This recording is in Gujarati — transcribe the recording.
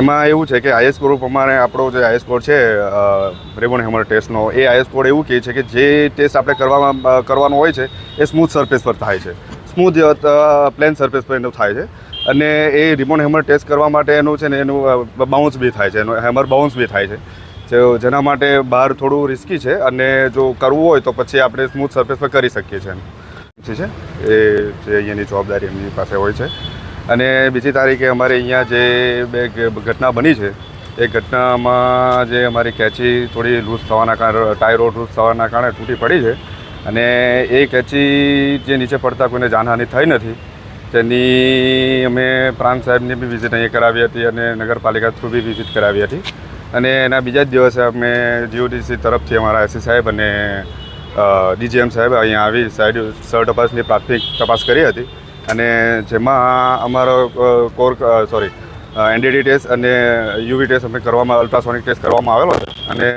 એમાં એવું છે કે આઈએસ કોડ પ્રમાણે આપણો જે આઈએસ કોડ છે રેબોન હેમર ટેસ્ટનો, એ આઈએસ કોડ એવું કહે છે કે જે ટેસ્ટ આપણે કરવામાં કરવાનો હોય છે, એ સ્મૂથ સરફેસ પર થાય છે. સ્મૂથ પ્લેન સરફેસ પર એનું થાય છે. અને એ રિબોન હેમર ટેસ્ટ કરવા માટે એનું છે ને, એનું બાઉન્સ બી થાય છે, એનું હેમર બાઉન્સ બી થાય છે. જેના માટે બહાર થોડું રિસ્કી છે અને જો કરવું હોય તો પછી આપણે સ્મૂથ સરફેસ પર કરી શકીએ છીએ છે? એ જે અહીંયાની જવાબદારી એમની પાસે હોય છે. અને બીજી તારીખે અમારે અહીંયા જે બે ઘટના બની છે, એ ઘટનામાં જે અમારી કેચી થોડી લૂઝ થવાના કારણે ટાયરો લૂઝ થવાના કારણે તૂટી પડી છે. અને એ કેચી જે નીચે પડતા કોઈને જાનહાનિ થઈ નથી. તેની અમે પ્રાંત સાહેબની બી વિઝિટ અહીંયા કરાવી હતી અને નગરપાલિકા થ્રુ બી વિઝિટ કરાવી હતી. અને એના બીજા જ દિવસે અમે જીઓડીસી તરફથી અમારા એસી સાહેબ અને ડીજીએમ સાહેબ અહીંયા આવી સાઈડ સ્થળ તપાસની પ્રાથમિક તપાસ કરી હતી. અને જેમાં અમારો કોર સોરી એનડીડી ટેસ્ટ અને યુવી ટેસ્ટ અમે કરવામાં અલ્ટ્રાસોનિક ટેસ્ટ કરવામાં આવેલો છે. અને